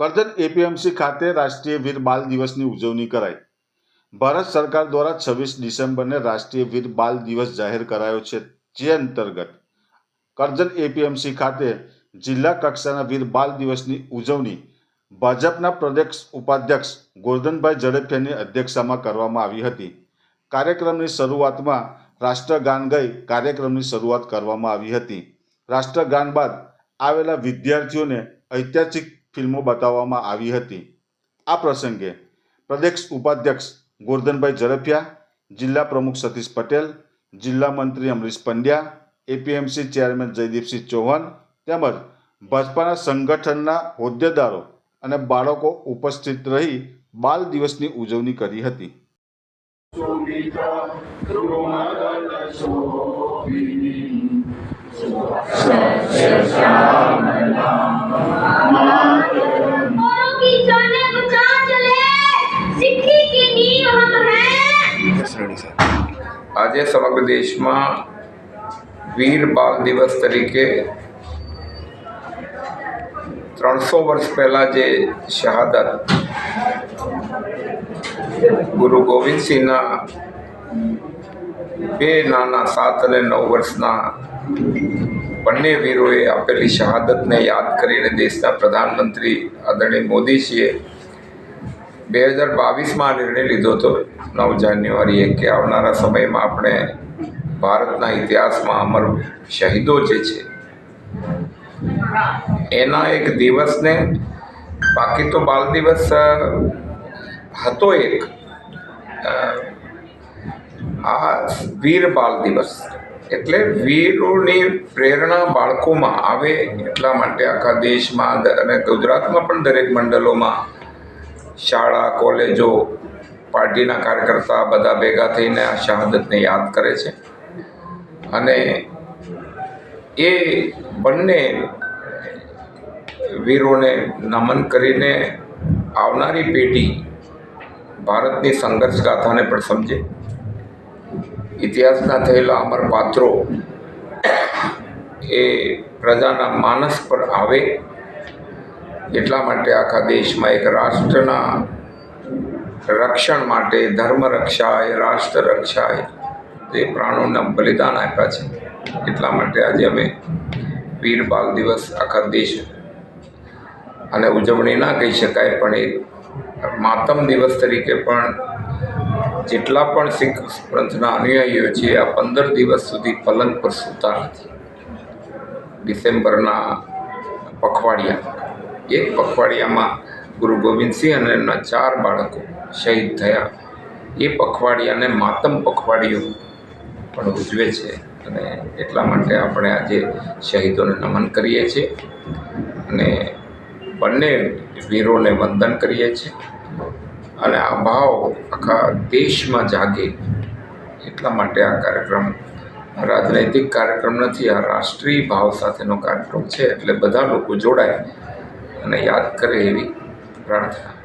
Karjan APMC ખાતે રાષ્ટ્રીય વીર બાલ દિવસની ઉજવણી કરાઈ. ભારત સરકાર દ્વારા છવ્વીસ ડિસેમ્બરને રાષ્ટ્રીય વીર બાલ દિવસ જાહેર કરાયો છે, જે અંતર્ગત કરજણ એપીએમસી ખાતે જિલ્લા કક્ષાના વીર બાલ દિવસની ઉજવણી ભાજપના પ્રદેશ ઉપાધ્યક્ષ ગોરધનભાઈ ઝડફિયાની અધ્યક્ષતામાં કરવામાં આવી હતી. કાર્યક્રમની શરૂઆતમાં રાષ્ટ્રગાન ગઈ કાર્યક્રમની શરૂઆત કરવામાં આવી હતી. રાષ્ટ્રગાન બાદ આવેલા વિદ્યાર્થીઓને ઐતિહાસિક ફિલ્મો બતાવવામાં આવી હતી. આ પ્રસંગે પ્રદેશ ઉપાધ્યક્ષ ગોરધનભાઈ ઝડફિયા, જિલ્લા પ્રમુખ સતીશ પટેલ, જિલ્લા મંત્રી અમરીશ પંડ્યા, એપીએમસી ચેરમેન જયદીપસિંહ ચૌહાણ તેમજ ભાજપાના સંગઠનના હોદ્દેદારો અને બાળકો ઉપસ્થિત રહી બાલ દિવસની ઉજવણી કરી હતી. औरों આજે સમગ્ર દેશમાં વીર બાલ દિવસ તરીકે ત્રણસો વર્ષ પહેલાં જે શહાદત ગુરુ ગોવિંદસિંહના બે નાના સાત અને નવ વર્ષના બંને વીરોએ આપેલી શહાદતને યાદ કરીને દેશના પ્રધાનમંત્રી આદરણીય મોદીજીએ બે હજાર બાવીસમાં નિર્ણય લીધો હતો. નવ જાન્યુઆરીએ કે આવનારા સમયમાં આપણે ભારતના ઇતિહાસમાં અમર શહીદો જે છે, એના એક દિવસને, બાકી તો બાલ દિવસ હતો એક આ વીર બાલ દિવસ. એટલે વીરોની પ્રેરણા બાળકોમાં આવે એટલા માટે આખા દેશમાં અને ગુજરાતમાં પણ દરેક મંડળોમાં શાળા, કોલેજો, પાર્ટીના કાર્યકર્તા બધા ભેગા થઈને આ શહાદતને યાદ કરે છે. અને એ બંને વીરોને નમન કરીને આવનારી પેઢી ભારતની સંઘર્ષ ગાથાને પણ સમજે. ઇતિહાસના થયેલા અમર પાત્રો એ પ્રજાના માનસ પર આવે એટલા માટે આખા દેશમાં એક રાષ્ટ્રના રક્ષણ માટે ધર્મ રક્ષાય, રાષ્ટ્ર રક્ષાય જે પ્રાણોના બલિદાન આપ્યા છે. એટલા માટે આજે અમે વીર બાલ દિવસ આખા દેશ અને ઉજવણી ના કહી શકાય, પણ એ માતમ દિવસ તરીકે પણ જેટલા પણ શીખ પંથના અનુયાયીઓ છે આ પંદર દિવસ સુધી પલંગ પર સૂતા નથી. ડિસેમ્બરના પખવાડિયા. એક પખવાડિયામાં ગુરુ ગોવિંદસિંહ અને એમના ચાર બાળકો શહીદ થયા. એ પખવાડિયાને માતમ પખવાડિયું પણ ઉજવે છે અને એટલા માટે આપણે આજે શહીદોને નમન કરીએ છીએ અને બંને વીરોને વંદન કરીએ છીએ. અને આ ભાવ આખા દેશમાં જાગે એટલા માટે આ કાર્યક્રમ રાજનૈતિક કાર્યક્રમ નથી, આ રાષ્ટ્રીય ભાવ સાથેનો કાર્યક્રમ છે એટલે બધા લોકો જોડાય અને યાદ કરે એવી પ્રાર્થના.